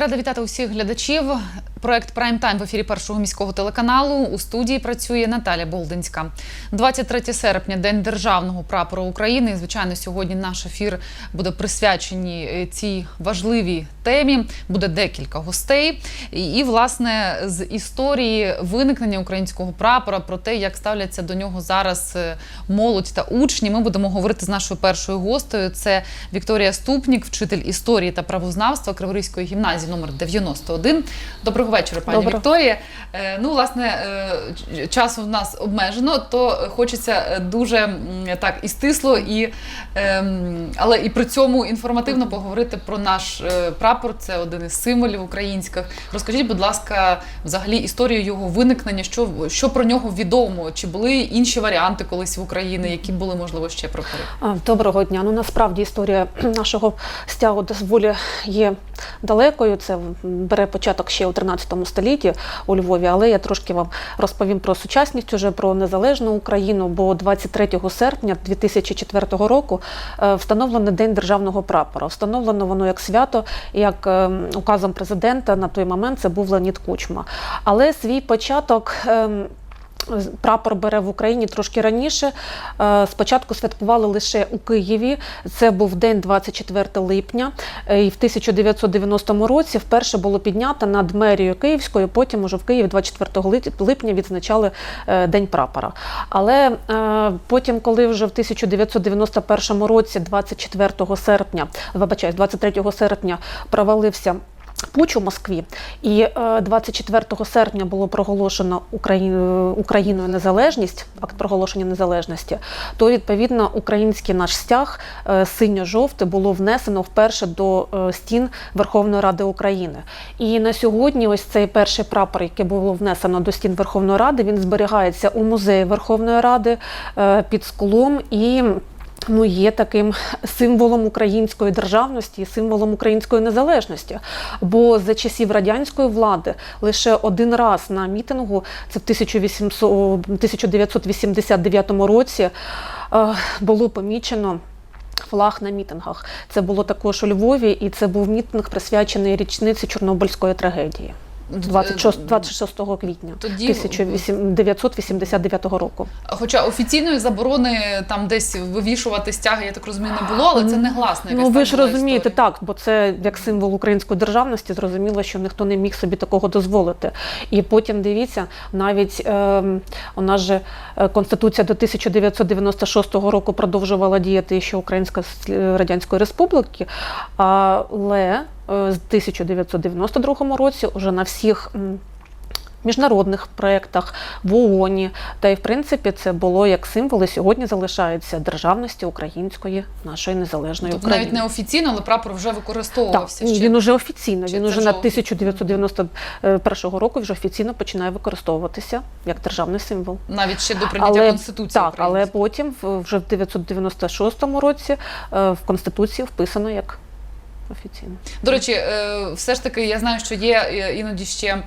Я рада вітати усіх глядачів. Проект Прайм Тайм в ефірі першого міського телеканалу. У студії працює Наталя Болдинська. 23 серпня, день державного прапора України. Звичайно, сьогодні наш ефір буде присвячений е, цій важливій темі. Буде декілька гостей. І, і, власне, з історії виникнення українського прапора про те, як ставляться до нього зараз е, молодь та учні. Ми будемо говорити з нашою першою гостею. Це Вікторія Ступнік, вчитель історії та правознавства Криворізької гімназії номер 91. Доброго вечора, пані Доброго. Вікторія. Е, Ну, власне, е, часу в нас обмежено, то хочеться е, дуже так і стисло, і, ем, але і при цьому інформативно поговорити про наш прапор. Це один із символів українських. Розкажіть, будь ласка, взагалі історію його виникнення, що, що про нього відомо? Чи були інші варіанти колись в Україні, які були можливо ще прапори? Доброго дня. Ну насправді історія нашого стягу до волі є далекою. Це бере початок ще у 13 столітті у Львові. Але я трошки вам розповім про сучасність, уже про незалежну Україну. Бо 23 серпня 2004 року е, встановлено День державного прапора. Встановлено воно як свято, як е, указом президента на той момент це був Леонід Кучма. Але свій початок. Прапор бере в Україні трошки раніше. Е, Спочатку святкували лише у Києві. Це був день 24 липня. Е, І в 1990 році вперше було піднято над мерією Київською. Потім уже в Києві 24 лип- липня відзначали е, День прапора. Але потім, коли вже в 1991 році, 24 серпня, вибачаюсь, 23 серпня провалився Пуч у Москві, і е, 24 серпня було проголошено Україн- Україною незалежність, акт проголошення незалежності. То відповідно український наш стяг е, синьо-жовтий було внесено вперше до е, стін Верховної Ради України. І на сьогодні ось цей перший прапор, який було внесено до стін Верховної Ради, він зберігається у музеї Верховної Ради е, під склом і. Ну, є таким символом української державності, символом української незалежності. Бо за часів радянської влади лише один раз на мітингу, це в 1800 1989 році, е, було помічено. Флаг на мітингах. Це було також у Львові, і це був мітинг присвячений річниці Чорнобильської трагедії 26, 26 квітня Тоді- 1989 року. Хоча офіційної заборони там десь вивішувати стяги, я так розумію, не було, але це не гласна. Ну ви ж розумієте, так, бо це як символ української державності, зрозуміло, що ніхто не міг собі такого дозволити. І потім дивіться, навіть е, у нас же е, конституція до 1996 року продовжувала діяти ще Українська Радянської Республіки, але е, з 1992 році вже на всіх. Міжнародних проєктах в ООНі, та й в принципі це було як символ, і сьогодні залишається державності української нашої незалежної Тобто України. навіть не офіційно, але прапор вже використовувався. ні, ще. він уже офіційно. Чи Він уже на 1991 року вже офіційно починає використовуватися як державний символ. навіть ще до прийняття конституції. так, але потім вже в 1996 році е, в конституції вписано як офіційно. До речі, е, все ж таки, я знаю, що є е, іноді ще.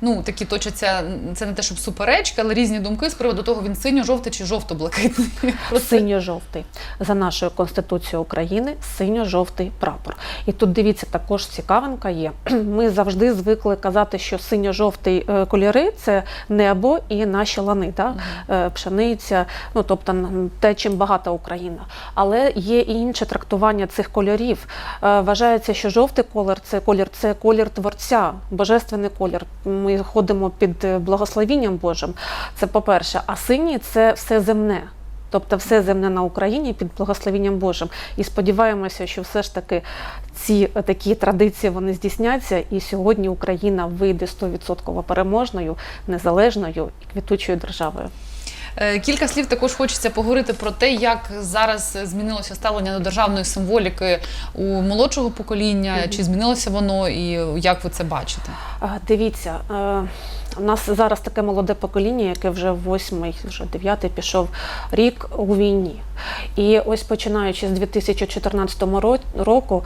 Ну, такі точаться, це не те, щоб суперечки, але різні думки з приводу того, він синьо-жовтий чи жовто-блакитний. Синьо-жовтий за нашою конституцією України синьо-жовтий прапор. І тут дивіться, також цікавинка є. Ми завжди звикли казати, що синьо-жовтий е, кольори це небо і наші лани, да? Е, пшениця, ну тобто те, чим багата Україна. Але є і інше трактування цих кольорів. Е, Вважається, що жовтий колір це колір, це колір творця, божественний колір. Ми ходимо під е, благословінням Божим. Це по-перше, а синій це все земне. Тобто все земне на Україні під благословенням Божим. І сподіваємося, що все ж таки ці е, такі традиції вони здійсняться, і сьогодні Україна вийде 100% переможною, незалежною і квітучою державою. Е, Кілька слів також хочеться поговорити про те, як зараз змінилося ставлення до державної символіки у молодшого покоління, чи змінилося воно, і як ви це бачите? Дивіться, е, У нас зараз таке молоде покоління, яке вже восьмий, вже дев'ятий пішов рік у війні. І ось починаючи з 2014 року,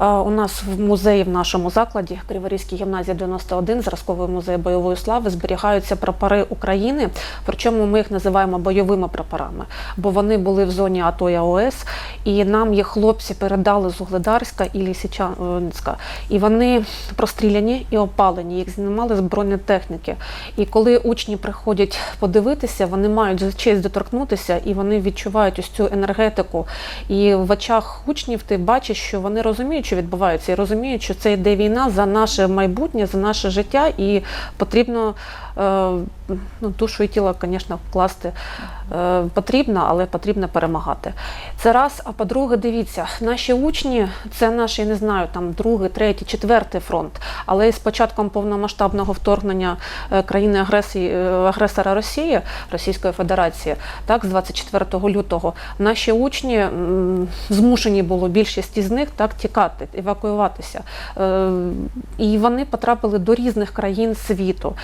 е, у нас в музеї в нашому закладі Криворізькій гімназії 91, зразковий музей бойової слави, зберігаються прапори України. Причому ми їх називаємо бойовими прапорами, бо вони були в зоні АТО і АОС, і нам їх хлопці передали з Угледарська і Лісичанська. І вони простріляні і опалені, їх знімали з бронетехніки. І коли учні приходять подивитися, вони мають честь доторкнутися і вони відчувають ось цю енергетику. І в очах учнів ти бачиш, що вони розуміють, що відбувається, і розуміють, що це йде війна за наше майбутнє, за наше життя, і потрібно ну, душу і тіло, звісно, вкласти е, потрібно, але потрібно перемагати. Це раз. А по-друге, дивіться, наші учні це наш, я не знаю, там другий, третій, четвертий фронт. Але з початком повномасштабного вторгнення е, країни е, агресора Росії, Російської Федерації, так, з 24 лютого, наші учні змушені було більшість із них так тікати, евакуюватися. Е, І вони потрапили до різних країн світу.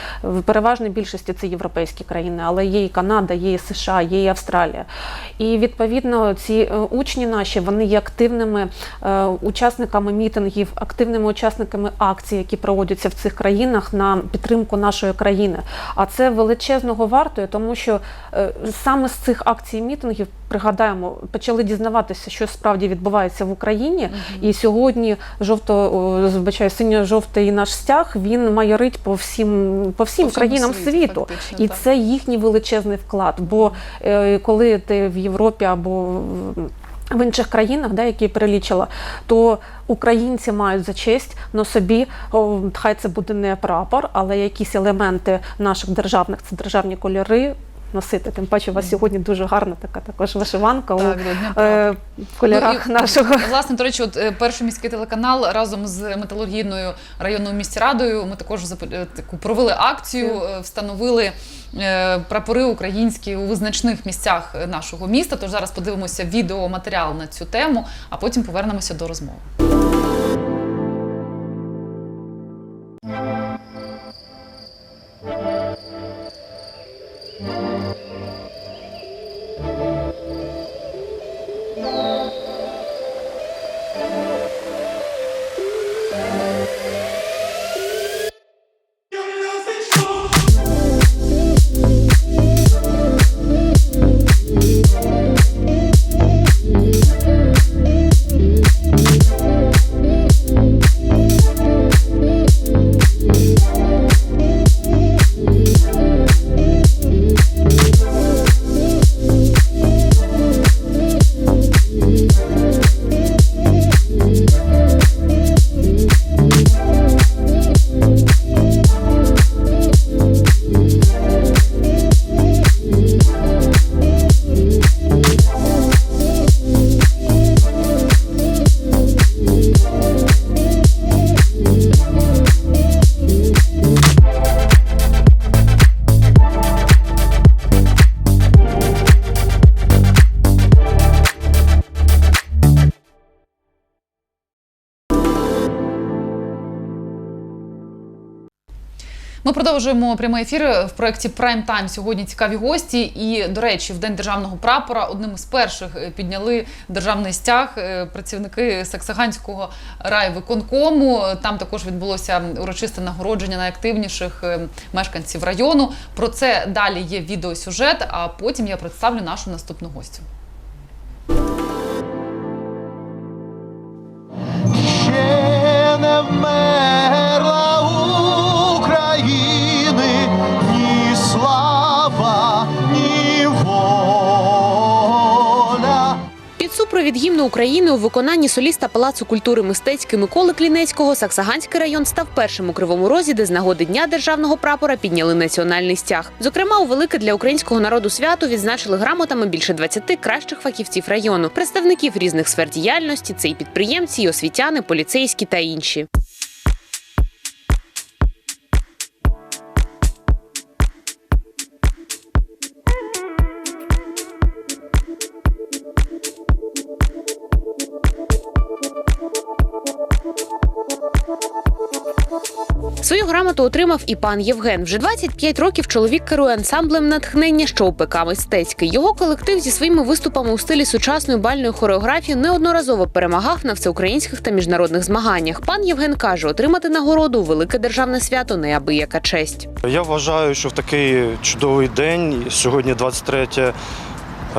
Переважній більшості це європейські країни, але є і Канада, є і США, є і Австралія. І відповідно ці е, учні наші вони є активними е, учасниками мітингів, активними учасниками акцій, які проводяться в цих країнах на підтримку нашої країни. А це величезного вартує, тому що е, саме з цих акцій мітингів пригадаємо, почали дізнаватися, що справді відбувається в Україні. І сьогодні жовто збачаю, синьо-жовтий наш стяг він майорить по всім по всім По країнам світу, світу. фактично, І так. це їхній величезний вклад. Бо е, коли ти в Європі або в- в інших країнах, да, які перелічила, то українці мають за честь на собі, о, хай це буде не прапор, але якісь елементи наших державних, це державні кольори. Носити, тим паче у вас сьогодні дуже гарна така також вишиванка Так, у е, кольорах Ну, і, нашого. Власне, до речі, от е, перший міський телеканал разом з металургійною районною міськрадою ми також е, таку провели акцію, е, встановили прапори українські у визначних місцях нашого міста. Тож зараз подивимося відеоматеріал на цю тему, а потім повернемося до розмови. Продовжуємо прямий ефір в проєкті Prime Time. Сьогодні цікаві гості. І, до речі, в День державного прапора одним із перших е, підняли державний стяг е, працівники Саксаганського райвиконкому. Там також відбулося урочисте нагородження найактивніших е, мешканців району. Про це далі є відеосюжет. А потім я представлю нашу наступну гостю. Ще не Супровід гімну України у виконанні соліста Палацу культури мистецької Миколи Клінецького Саксаганський район став першим у Кривому Розі, де з нагоди Дня державного прапора підняли національний стяг. Зокрема, у велике для українського народу свято відзначили грамотами більше 20 кращих фахівців району, представників різних сфер діяльності. Це і підприємці, і освітяни, поліцейські та інші. Свою грамоту отримав і пан Євген. Вже 25 років чоловік керує ансамблем натхнення, що УПК мистецький. Його колектив зі своїми виступами у стилі сучасної бальної хореографії неодноразово перемагав на всеукраїнських та міжнародних змаганнях. Пан Євген каже, отримати нагороду велике державне свято неабияка честь. Я вважаю, що в такий чудовий день, сьогодні 23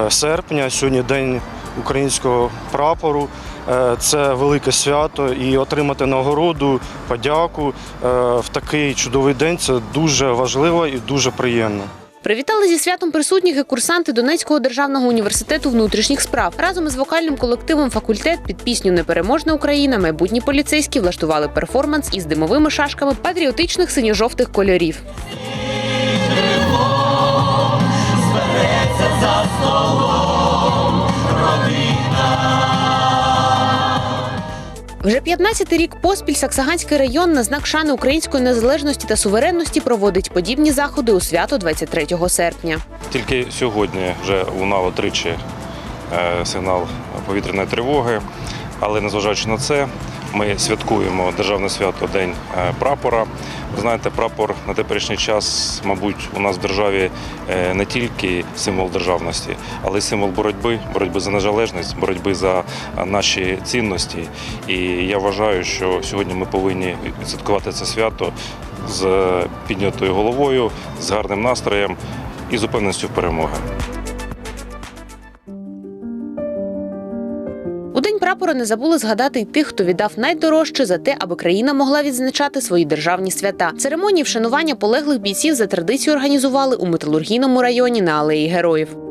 серпня, сьогодні день українського прапору. Е, Це велике свято, і отримати нагороду, подяку е, в такий чудовий день це дуже важливо і дуже приємно. Привітали зі святом присутніх і курсанти Донецького державного університету внутрішніх справ. Разом із вокальним колективом факультет під пісню Непереможна Україна майбутні поліцейські влаштували перформанс із димовими шашками патріотичних синьо-жовтих кольорів. Вже 15-й рік поспіль Саксаганський район на знак шани української незалежності та суверенності проводить подібні заходи у свято 23 серпня. Тільки сьогодні вже лунало тричі е, сигнал повітряної тривоги, але незважаючи на це, ми святкуємо державне свято День е, прапора. Ви знаєте, прапор на теперішній час, мабуть, у нас в державі е, не тільки символ державності, але й символ боротьби, боротьби за незалежність, боротьби за е, наші цінності. І я вважаю, що сьогодні ми повинні святкувати це свято з піднятою головою, з гарним настроєм і з упевненістю в перемоги. Прапора не забули згадати й тих, хто віддав найдорожче за те, аби країна могла відзначати свої державні свята. Церемонії вшанування полеглих бійців за традицією організували у металургійному районі на алеї героїв.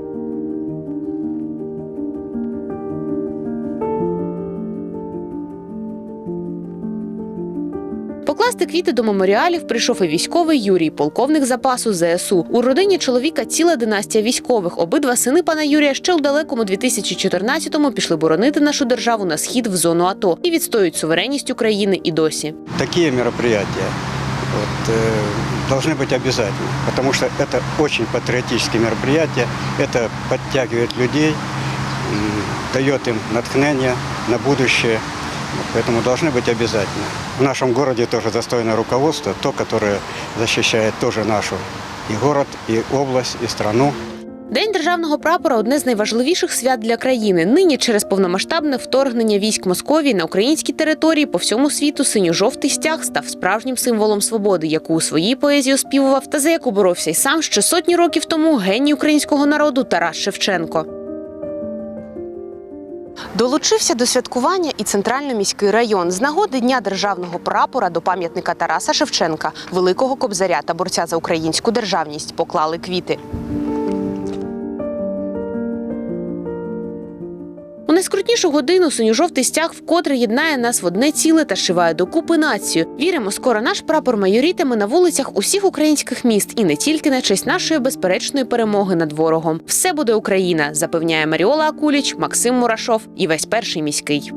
Покласти квіти до меморіалів прийшов і військовий Юрій, полковник запасу ЗСУ. У родині чоловіка ціла династія військових. Обидва сини пана Юрія ще у далекому 2014-му пішли боронити нашу державу на схід в зону АТО і відстоюють суверенність України і досі. такие мероприятия вот, э, должны быть обязательны, потому что это очень патриотические мероприятия, это подтягивает людей, м, дает им натхнение на будущее, Вот, поэтому должны быть обязательно. В нашем городе тоже достойное руководство, то, которое защищает тоже нашу и город, и область, и страну. День державного прапора одне з найважливіших свят для країни. Нині через повномасштабне вторгнення військ Московії на українській території по всьому світу синьо-жовтий стяг став справжнім символом свободи, яку у своїй поезії оспівував та за яку боровся й сам ще сотні років тому геній українського народу Тарас Шевченко. Долучився до святкування і центрально-міський район з нагоди Дня державного прапора до пам'ятника Тараса Шевченка, великого кобзаря та борця за українську державність поклали квіти. Найскрутнішу годину синьо-жовтий стяг вкотре єднає нас в одне ціле та шиває докупи націю. Віримо, скоро наш прапор майорітиме на вулицях усіх українських міст і не тільки на честь нашої безперечної перемоги над ворогом. Все буде Україна, запевняє Маріола Акуліч, Максим Мурашов і весь перший міський.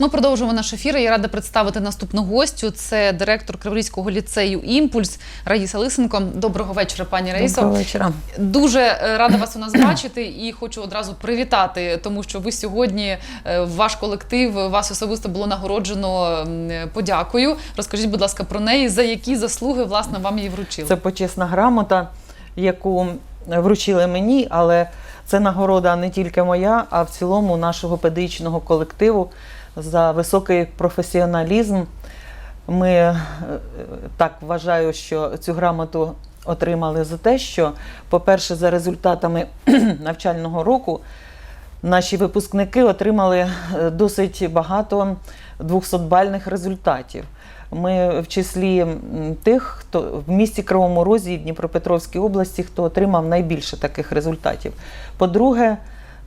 Ми продовжуємо наш ефір. Я рада представити наступну гостю. Це директор Криворізького ліцею Імпульс Раїса Лисенко. Доброго вечора, пані Раїсо. Доброго вечора. Дуже е, рада вас у нас бачити і хочу одразу привітати, тому що ви сьогодні, е, ваш колектив, вас особисто було нагороджено подякою. Розкажіть, будь ласка, про неї, за які заслуги власне вам її вручили. Це почесна грамота, яку вручили мені, але це нагорода не тільки моя, а в цілому нашого педагогічного колективу за високий професіоналізм. Ми е, так вважаю, що цю грамоту отримали за те, що, по-перше, за результатами навчального року наші випускники отримали е, досить багато 200-бальних результатів. Ми в числі тих, хто в місті Кривому Розі і Дніпропетровській області, хто отримав найбільше таких результатів. По-друге,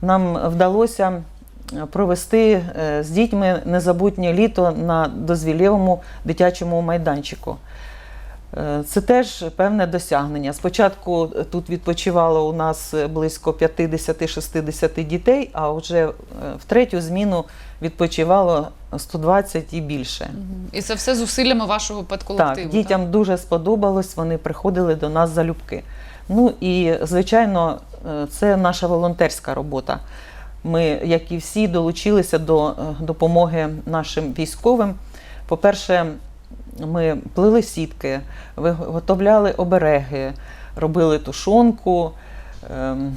нам вдалося провести е, з дітьми незабутнє літо на дозвілєвому дитячому майданчику. Е, Це теж певне досягнення. Спочатку тут відпочивало у нас близько 50-60 дітей, а вже е, в третю зміну відпочивало 120 і більше. І це все зусиллями вашого педколективу. Так, дітям дуже сподобалось, вони приходили до нас залюбки. Ну і звичайно, е, це наша волонтерська робота. Ми, як і всі, долучилися до е, допомоги нашим військовим. По-перше, ми плели сітки, виготовляли обереги, робили тушонку, ем,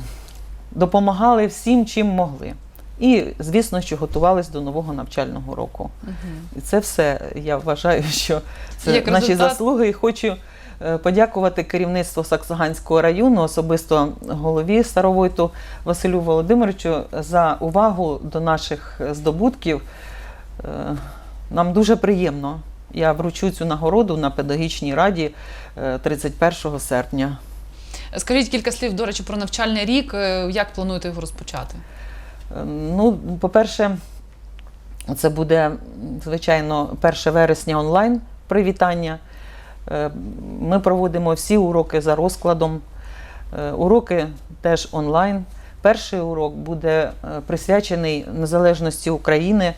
допомагали всім, чим могли. І, звісно, що готувались до нового навчального року. І це все, я вважаю, що це Як наші результат- заслуги. І хочу подякувати керівництву Саксаганського району, особисто голові Старовойту Василю Володимировичу за увагу до наших здобутків. Е, Нам дуже приємно. Я вручу цю нагороду на педагогічній раді е, 31 серпня. Скажіть кілька слів, до речі, про навчальний рік. Е, Як плануєте його розпочати? Е, Ну, по-перше, це буде, звичайно, 1 вересня онлайн привітання. Е, Ми проводимо всі уроки за розкладом. Е, Уроки теж онлайн. Перший урок буде е, присвячений незалежності України.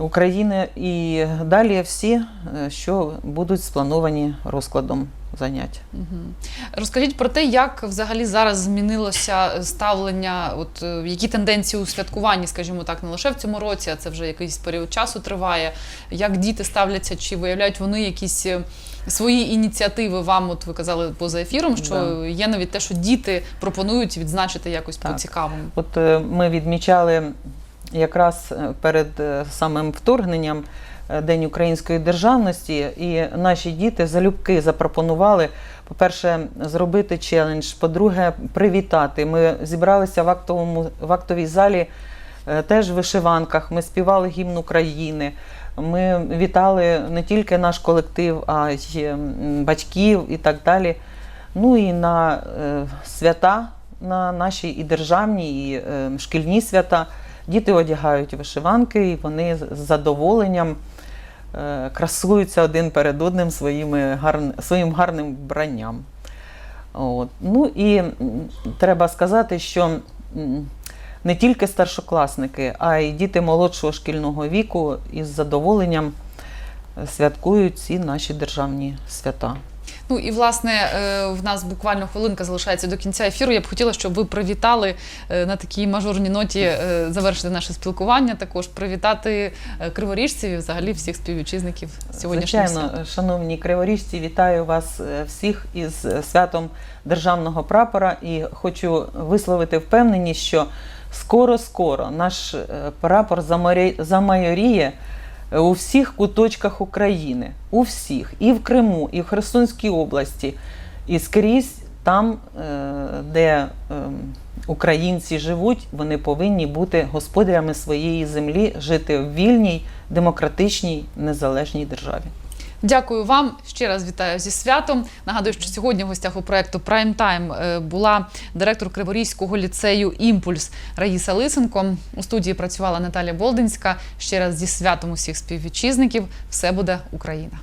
України і далі всі, що будуть сплановані розкладом занять. Мгм. Розкажіть про те, як взагалі зараз змінилося ставлення, от які тенденції у святкуванні, скажімо так, не лише в цьому році, а це вже якийсь період часу триває. Як діти ставляться, чи виявляють вони якісь свої ініціативи вам? От ви казали поза ефіром, що Да. є навіть те, що діти пропонують відзначити якось Так. по-цікавому. От е, ми відмічали якраз е, перед е, самим вторгненням День української державності, і наші діти залюбки запропонували, по-перше, зробити челендж, по-друге, привітати. Ми зібралися в актовому в актовій залі теж в вишиванках. Ми співали гімн України. Ми вітали не тільки наш колектив, а й батьків і так далі. Ну і на е, свята, на наші і державні, і е, шкільні свята. Діти одягають вишиванки, і вони з- задоволенням е, красуються один перед одним своїми гарн, своїм гарним вбранням. От. Ну і треба сказати, що не тільки старшокласники, а й діти молодшого шкільного віку із задоволенням е, святкують ці наші державні свята. Ну і власне е, в нас буквально хвилинка залишається до кінця ефіру. Я б хотіла, щоб ви привітали е, на такій мажорній ноті завершити наше спілкування. Також привітати криворіжців і взагалі всіх співвітчизників сьогоднішнього Звичайно, свята. шановні криворіжці, вітаю вас всіх із святом державного прапора і хочу висловити впевненість, що скоро-скоро наш е, прапор замайоріє е, у всіх куточках України, у всіх, і в Криму, і в Херсонській області, і скрізь там, е, де українці живуть, вони повинні бути господарями своєї землі, жити в вільній, демократичній, незалежній державі. Дякую вам. Ще раз вітаю зі святом. Нагадую, що сьогодні в гостях у проекту Прайм Тайм була директор Криворізького ліцею Імпульс Раїса Лисенко. У студії працювала Наталя Болдинська. Ще раз зі святом усіх співвітчизників. Все буде Україна.